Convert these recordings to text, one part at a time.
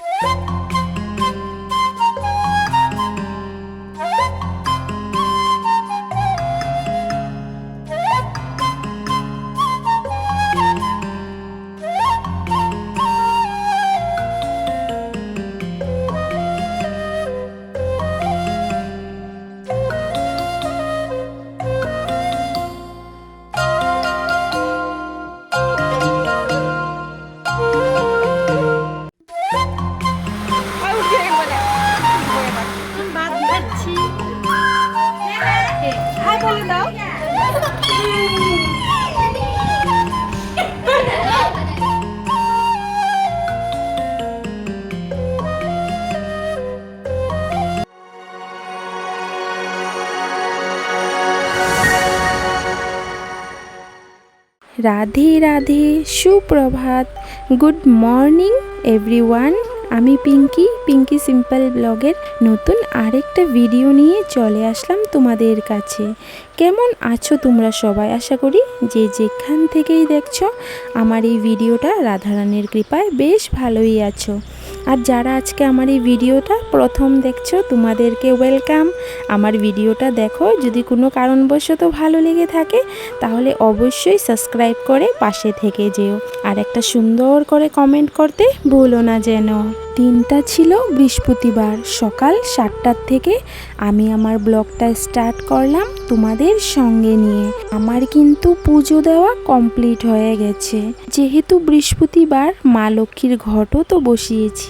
Woo! Radhe Radhe, সুপ্রভাত। Good morning, everyone. আমি Pinky Pinki simple ব্লগের নতুন আরেকটা ভিডিও নিয়ে চলে আসলাম তোমাদের কাছে। কেমন আছো তোমরা সবাই? আশা করি যে যেখান থেকেই দেখছ, আমার এই ভিডিওটা রাধারানীর কৃপায় বেশ ভালোই আছো। আর যারা আজকে আমার এই ভিডিওটা প্রথম দেখছ, তোমাদেরকে ওয়েলকাম আমার ভিডিওটা দেখো, যদি কোনো কারণবশত ভালো লেগে থাকে, তাহলে অবশ্যই সাবস্ক্রাইব করে পাশে থেকে যেও। আর একটা সুন্দর করে কমেন্ট করতে ভুলো না যেন। দিনটা ছিল বৃহস্পতিবার, সকাল সাতটার থেকে আমি আমার ব্লগটা স্টার্ট করলাম তোমাদের সঙ্গে নিয়ে। আমার কিন্তু পুজো দেওয়া কমপ্লিট হয়ে গেছে। যেহেতু বৃহস্পতিবার, মা লক্ষ্মীর ঘটও তো বসিয়েছি।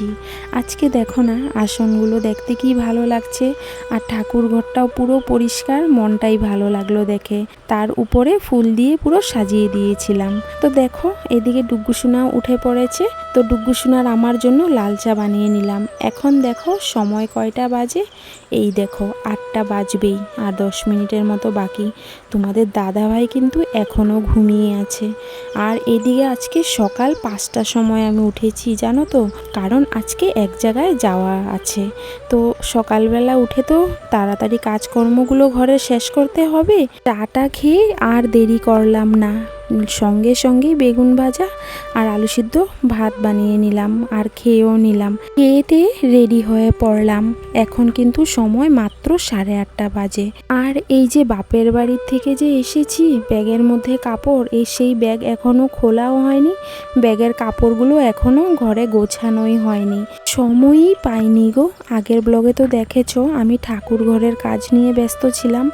আজকে দেখো না, আসনগুলো দেখতে কি ভালো লাগছে। আর ঠাকুর ঘরটাও পুরো পরিষ্কার, মনটাই ভালো লাগল দেখে। তার উপরে ফুল দিয়ে পুরো সাজিয়ে দিয়েছিলাম। তো দেখো, এদিকে ডুগ্গুসোনাও উঠে পড়েছে। তো ডুগ্গুসোনার আমার জন্য লাল চা বানিয়ে নিলাম। এখন দেখো, সময় কয়টা বাজে? এই দেখো, আটটা বাজবেই, আর দশ মিনিটের মতো বাকি। তোমাদের দাদাভাই কিন্তু এখনও ঘুমিয়ে আছে। আর এদিকে আজকে সকাল পাঁচটার সময় আমি উঠেছি, জানো তো? কারণ আজকে এক জায়গায় যাওয়া আছে। তো সকালবেলা উঠে তো তাড়াতাড়ি কাজকর্মগুলো ঘরে শেষ করতে হবে। চাটা খেয়ে আর দেরি করলাম না। সঙ্গে সঙ্গেই বেগুন ভাজা আর আলু সিদ্ধ ভাত বানিয়ে নিলাম আর খেয়েও নিলাম। খেয়েতে রেডি হয়ে পড়লাম। এখন কিন্তু সময় মাত্র সাড়ে আটটা বাজে। আর এই যে বাপের বাড়ির থেকে যে এসেছি, ব্যাগের মধ্যে কাপড় এই সেই ব্যাগ এখনও খোলাও হয়নি। ব্যাগের কাপড়গুলো এখনও ঘরে গোছানোই হয়নি। সময়ই পাইনি গো। আগের ব্লগে তো দেখেছ, আমি ঠাকুর ঘরের কাজ নিয়ে ব্যস্ত ছিলাম,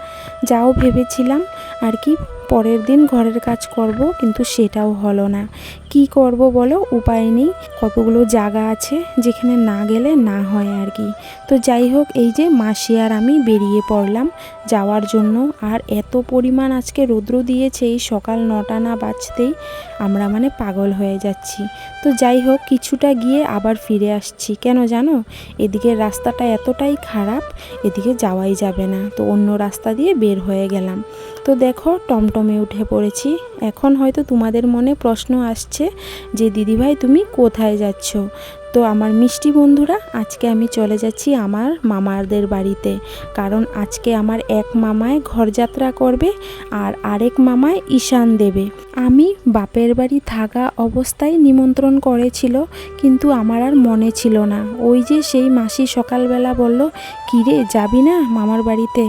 যাও ভেবেছিলাম আর কি পরের দিন ঘরের কাজ করব, কিন্তু সেটাও হলো না। কি করব বলো? উপায় নেই। কতগুলো জায়গা আছে যেখানে না গেলে না হয় আর কি। তো যাই হোক, এই যে মাসি আর আমি বেরিয়ে পড়লাম। যাওয়ার জন্য আর এত পরিমাণ আজকে রৌদ্র দিয়েছে, এই সকাল নটা না বাজতেই আমরা মানে পাগল হয়ে যাচ্ছি। তো যাই হোক, কিছুটা গিয়ে আবার ফিরে আসছি। কেন জানো? এদিকে রাস্তাটা এতটাই খারাপ, এদিকে যাওয়াই যাবে না। তো অন্য রাস্তা দিয়ে বের হয়ে গেলাম। তো দেখো, টমটমে উঠে পড়েছি। এখন হয়তো তোমাদের মনে প্রশ্ন আসছে যে, দিদিভাই, তুমি কোথায় যাচ্ছ? তো আমার মিষ্টি বন্ধুরা, আজকে আমি চলে যাচ্ছি আমার মামাদের বাড়িতে। কারণ আজকে আমার এক মামায় ঘরযাত্রা করবে আর আরেক মামায় ঈশান দেবে। আমি বাপের বাড়ি থাকা অবস্থায় নিমন্ত্রণ করেছিল, কিন্তু আমার আর মনে ছিল না। ওই যে সেই মাসি সকালবেলা বলল কিরে যাবি না মামার বাড়িতে?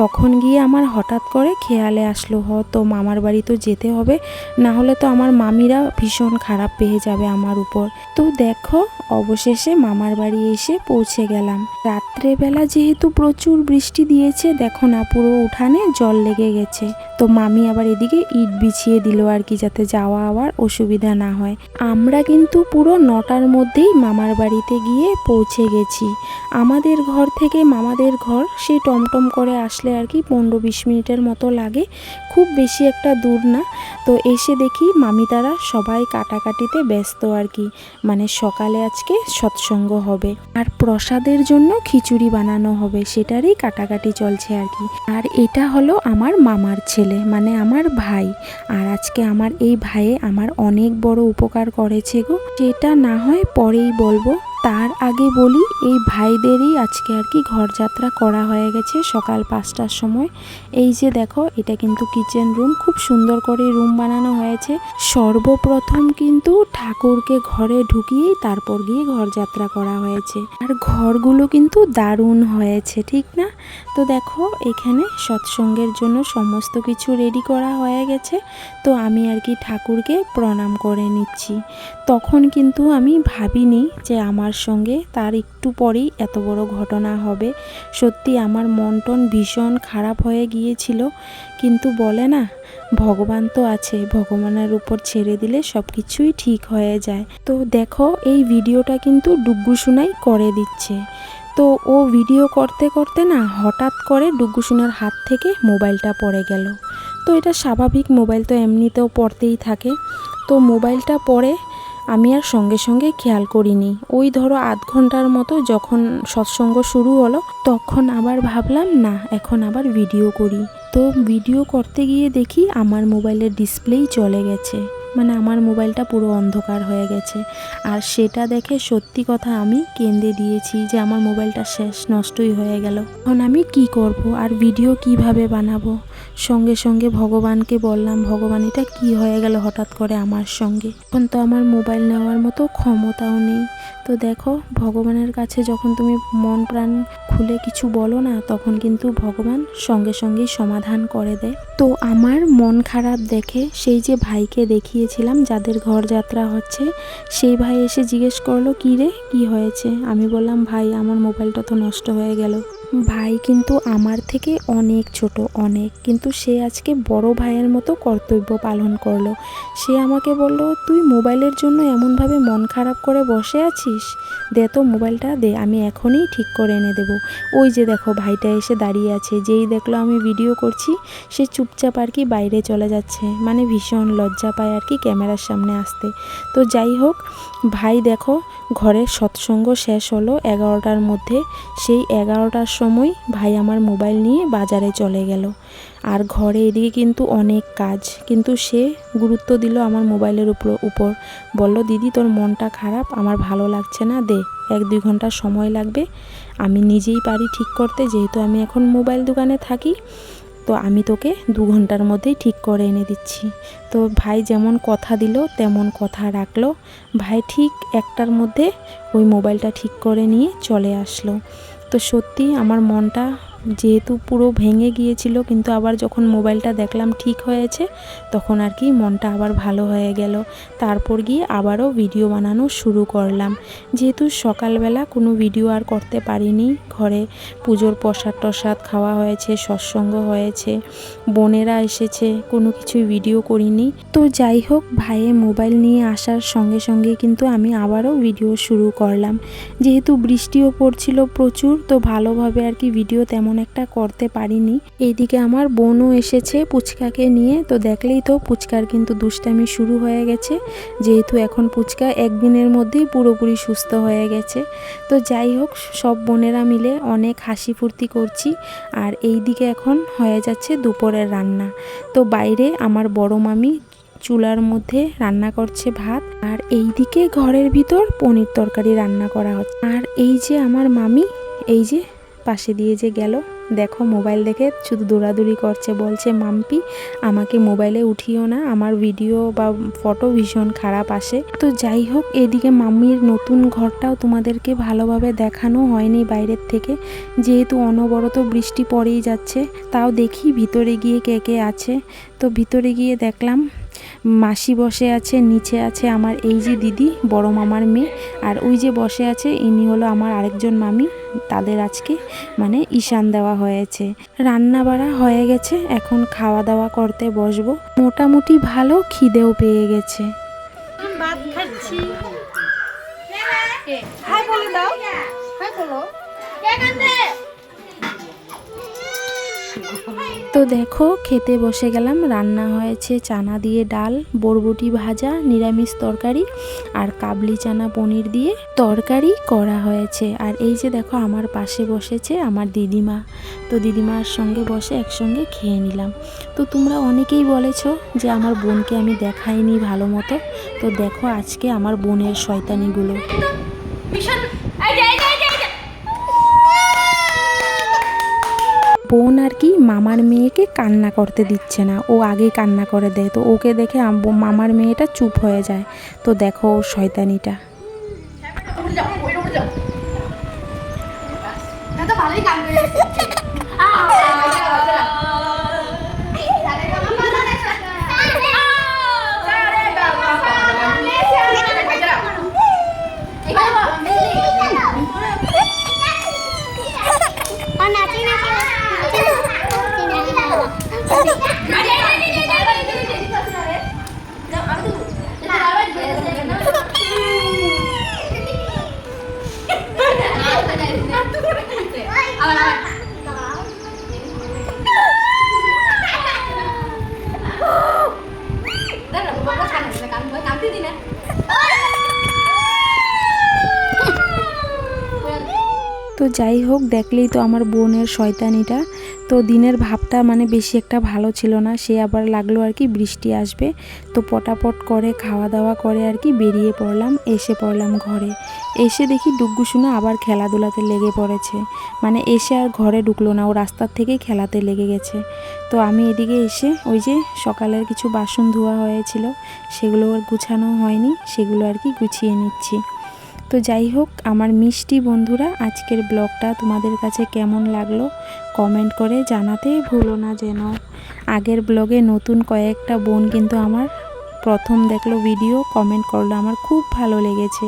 তখন গিয়ে আমার হঠাৎ করে খেয়ালে আসলো হ তো মামার বাড়ি তো যেতে হবে, না হলে তো আমার মামিরা ভীষণ খারাপ পেয়ে যাবে আমার উপর। তো দেখো অবশেষে মামার বাড়ি এসে পৌঁছে গেলাম। রাত্রেবেলা যেহেতু প্রচুর বৃষ্টি দিয়েছে, দেখো না, পুরো উঠানে জল লেগে গেছে। তো মামি আবার এদিকে ইট বিছিয়ে দিল আর কি, যাতে যাওয়া আবার অসুবিধা না হয়। আমরা কিন্তু পুরো নটার মধ্যেই মামার বাড়িতে গিয়ে পৌঁছে গেছি। আমাদের ঘর থেকে মামাদের ঘর সেই টমটম করে আসলে আর কি পনেরো বিশ মিনিটের মতো লাগে। খুব বেশি একটা দূর না। তো এসে দেখি মামি তারা সবাই কাটাকাটিতে ব্যস্ত আর কি। মানে সকালে আজকে সৎসঙ্গ হবে। আর প্রসাদের জন্য খিচুড়ি বানানো হবে, সেটারই কাটাকাটি চলছে আর কি। আর এটা হলো আমার মামার ছেলে মানে আমার ভাই। আর আজকে আমার এই ভাইয়ে আমার অনেক বড় উপকার করেছে গো। সেটা না হয় পরেই বলব। তার আগে বলি, এই ভাইদেরই আজকে আর কি ঘরযাত্রা করা হয়ে গেছে সকাল পাঁচটার সময়। এই যে দেখো, এটা কিন্তু কিচেন রুম খুব সুন্দর করে রুম বানানো হয়েছে। সর্বপ্রথম কিন্তু ঠাকুরকে ঘরে ঢুকিয়েই তারপর গিয়ে ঘরযাত্রা করা হয়েছে। আর ঘরগুলো কিন্তু দারুণ হয়েছে, ঠিক না? তো দেখো, এখানে সৎসঙ্গের জন্য সমস্ত কিছু রেডি করা হয়ে গেছে। তো আমি আর কি ঠাকুরকে প্রণাম করে নিচ্ছি। তখন কিন্তু আমি ভাবিনি যে আমার সঙ্গে তার একটু পরেই এত বড় ঘটনা হবে। সত্যি আমার মন টন ভীষণ খারাপ হয়ে গিয়েছিল। কিন্তু বলে না, ভগবান তো আছে, ভগবানের উপর ছেড়ে দিলে সব কিছুই ঠিক হয়ে যায়। তো দেখো, এই ভিডিওটা কিন্তু ডুগ্গু সোনাই করে দিচ্ছে। তো ও ভিডিও করতে করতে না হঠাৎ করে ডুগ্গু সোনার হাত থেকে মোবাইলটা পড়ে গেল। তো এটা স্বাভাবিক, মোবাইল তো এমনিতেও পড়তেই থাকে। তো মোবাইলটা পড়ে আমি আর সঙ্গে সঙ্গে খেয়াল করিনি। ওই ধরো আধ ঘণ্টার মতো যখন সৎসঙ্গ শুরু হলো, তখন আবার ভাবলাম, না, এখন আবার ভিডিও করি। তো ভিডিও করতে গিয়ে দেখি আমার মোবাইলের ডিসপ্লেই চলে গেছে। মানে আমার মোবাইলটা পুরো অন্ধকার হয়ে গেছে। আর সেটা দেখে সত্যি কথা আমি কেঁদে দিয়েছি যে আমার মোবাইলটা শেষ, নষ্টই হয়ে গেল। এখন আমি কি করব? আর ভিডিও কীভাবে বানাবো? সঙ্গে সঙ্গে ভগবানকে বললাম, ভগবান, এটা কি হয়ে গেল হঠাৎ করে আমার সঙ্গে? এখন তো আমার মোবাইল নেওয়ার মতো ক্ষমতাও নেই। তো দেখো, ভগবানের কাছে যখন তুমি মন প্রাণ খুলে কিছু বলো না, তখন কিন্তু ভগবান সঙ্গে সঙ্গেই সমাধান করে দেয়। তো আমার মন খারাপ দেখে সেই যে ভাইকে দেখিয়েছিলাম, যাদের ঘর যাত্রা হচ্ছে, সেই ভাই এসে জিজ্ঞেস করল, কী রে, কী হয়েছে? আমি বললাম, ভাই, আমার মোবাইলটা তো নষ্ট হয়ে গেল। ভাই কিন্তু আমার থেকে অনেক ছোট, অনেক। কিন্তু সে আজকে বড় ভাইয়ের মতো কর্তব্য পালন করল। সে আমাকে বলল, তুই মোবাইলের জন্য এমনভাবে মন খারাপ করে বসে আছিস? দে তো মোবাইলটা, দে, আমি এখনই ঠিক করে এনে দেবো। ওই যে দেখো, ভাইটা এসে দাঁড়িয়ে আছে, যেই দেখল আমি ভিডিও করছি, সে চুপচাপ আর কি বাইরে চলে যাচ্ছে মানে ভীষণ লজ্জা পায় আর কি ক্যামেরার সামনে আসতে। তো যাই হোক, ভাই দেখো ঘরের সৎসঙ্গ শেষ হলো এগারোটার মধ্যে। সেই এগারোটার সময় ভাই আমার মোবাইল নিয়ে বাজারে চলে গেল। আর ঘরে এদিকে কিন্তু অনেক কাজ। কিন্তু সে গুরুত্ব দিল আমার মোবাইলের উপর উপর। বলল, দিদি, তোর মনটা খারাপ? আমার ভালো লাগছে না? দে, এক দুই ঘণ্টা সময় লাগবে। আমি নিজেই পারি ঠিক করতে, যেহেতু আমি এখন মোবাইল দোকানে থাকি। তো আমি তোকে দু ঘণ্টার মধ্যেই ঠিক করে এনে দিচ্ছি। তো ভাই যেমন কথা দিল, তেমন কথা রাখল। ভাই ঠিক একটার মধ্যে ওই মোবাইলটা ঠিক করে নিয়ে চলে আসলো। তো সত্যি আমার মনটা যেহেতু পুরো ভেঙে গিয়েছিল, কিন্তু আবার যখন মোবাইলটা দেখলাম ঠিক হয়েছে, তখন আর কি মনটা আবার ভালো হয়ে গেল। তারপর গিয়ে আবারও ভিডিও বানানো শুরু করলাম। যেহেতু সকালবেলা কোনো ভিডিও আর করতে পারিনি, ঘরে পুজোর প্রসাদ টসাদ খাওয়া হয়েছে, সৎসঙ্গ হয়েছে, বোনেরা এসেছে, কোনো কিছুই ভিডিও করিনি। তো যাই হোক, ভাইয়ে মোবাইল নিয়ে আসার সঙ্গে সঙ্গে কিন্তু আমি আবারও ভিডিও শুরু করলাম। যেহেতু বৃষ্টিও পড়ছিল প্রচুর, তো ভালোভাবে আর কি ভিডিও তেমন একটা করতে পারিনি। এইদিকে আমার বোনও এসেছে পুচকাকে নিয়ে। তো দেখলেই তো পুচকার কিন্তু দুষ্টামি শুরু হয়ে গেছে। যেহেতু এখন পুচকা একদিনের মধ্যেই পুরোপুরি সুস্থ হয়ে গেছে। তো যাই হোক, সব বোনেরা মিলে অনেক হাসি ফুর্তি করছি। আর এই দিকে এখন হয়ে যাচ্ছে দুপুরের রান্না। তো বাইরে আমার বড় মামি চুলার মধ্যে রান্না করছে ভাত। আর এই দিকে ঘরের ভিতর পনির তরকারি রান্না করা হচ্ছে। আর এই যে আমার মামি, এই যে পাশে দিয়ে যে গেল। দেখো, মোবাইল দেখে শুধু দৌড়াদৌড়ি করছে, বলছে, মাম্পি, আমাকে মোবাইলে উঠিও না, আমার ভিডিও বা ফটো ভীষণ খারাপ আসে। তো যাই হোক, এদিকে মাম্মির নতুন ঘরটাও তোমাদেরকে ভালোভাবে দেখানো হয়নি বাইরের থেকে। যেহেতু অনবরত বৃষ্টি পড়েই যাচ্ছে, তাও দেখি ভিতরে গিয়ে কে কে আছে। তো ভিতরে গিয়ে দেখলাম, মাসি বসে আছে, নিচে আছে আমার এই যে দিদি, বড় মামার মেয়ে, আর ওই যে বসে আছে, ইনি হলো আমার আরেকজন মামি। তাদের আজকে মানে ঈশান দেওয়া হয়েছে। রান্না বাড়া হয়ে গেছে এখন খাওয়া দাওয়া করতে বসবো। মোটামুটি ভালো খিদেও পেয়ে গেছে। ভাত খাচ্ছি। হাই বলে দাও। হাই বলো। তো দেখো, খেতে বসে গেলাম। রান্না হয়েছে চানা দিয়ে ডাল, বরবটি ভাজা, নিরামিষ তরকারি আর কাবলি চানা পনির দিয়ে তরকারি করা হয়েছে। আর এই যে দেখো, আমার পাশে বসেছে আমার দিদিমা। তো দিদিমার সঙ্গে বসে একসঙ্গে খেয়ে নিলাম। তো তোমরা অনেকেই বলেছ যে আমার বোনকে আমি দেখাইনি ভালো মতো। তো দেখো আজকে আমার বোনের শয়তানিগুলো। ভীষণ বোন আর কি মামার মেয়েকে কান্না করতে দিচ্ছে না। ও আগেই কান্না করে দেয়। তো ওকে দেখে মামার মেয়েটা চুপ হয়ে যায়। তো দেখো ও শয়তানিটা। ভালোই তো যাই হোক, দেখলেই তো আমার বোনের শয়তানিটা। তো দিনের ভাবটা মানে বেশি একটা ভালো ছিল না, সে আবার লাগল আর কি, বৃষ্টি আসবে। তো পটাপট করে খাওয়া দাওয়া করে আর কি বেরিয়ে পড়লাম, এসে পড়লাম ঘরে। এসে দেখি ডুগ্গু শুনে আবার খেলাধুলাতে লেগে পড়েছে। মানে এসে আর ঘরে ঢুকলো না, ও রাস্তার থেকেই খেলাতে লেগে গেছে। তো আমি এদিকে এসে ওই যে সকালের কিছু বাসন ধোয়া হয়েছিল, সেগুলো আর গুছানো হয়নি, সেগুলো আর কি গুছিয়ে নিচ্ছি। তো যাই হোক, আমার মিষ্টি বন্ধুরা, আজকের ব্লগটা তোমাদের কাছে কেমন লাগল কমেন্ট করে জানাতেই ভুলো না যেন। আগের ব্লগে নতুন কয়েকটা বোন কিন্তু আমার প্রথম দেখল ভিডিও, কমেন্ট করল, আমার খুব ভালো লেগেছে।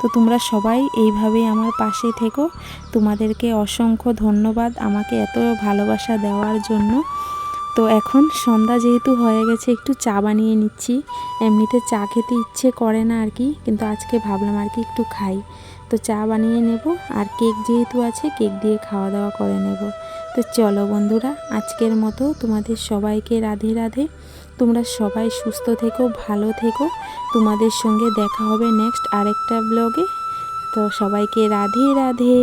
তো তোমরা সবাই এইভাবেই আমার পাশে থেকো। তোমাদেরকে অসংখ্য ধন্যবাদ আমাকে এত ভালোবাসা দেওয়ার জন্য। তো এখন সন্ধ্যা যেহেতু হয়ে গেছে, একটু চা বানিয়ে নিচ্ছি। এমনিতে চা খেতে ইচ্ছে করে না আর কি, কিন্তু আজকে ভাবলাম আর কি একটু খাই। তো চা বানিয়ে নেব আর কেক যেহেতু আছে, কেক দিয়ে খাওয়া দাওয়া করে নেব। তো চলো বন্ধুরা, আজকের মতো তোমাদের সবাইকে রাধে রাধে। তোমরা সবাই সুস্থ থেকো, ভালো থেকো। তোমাদের সঙ্গে দেখা হবে নেক্সট আরেকটা ব্লগে তো সবাইকে রাধে রাধে।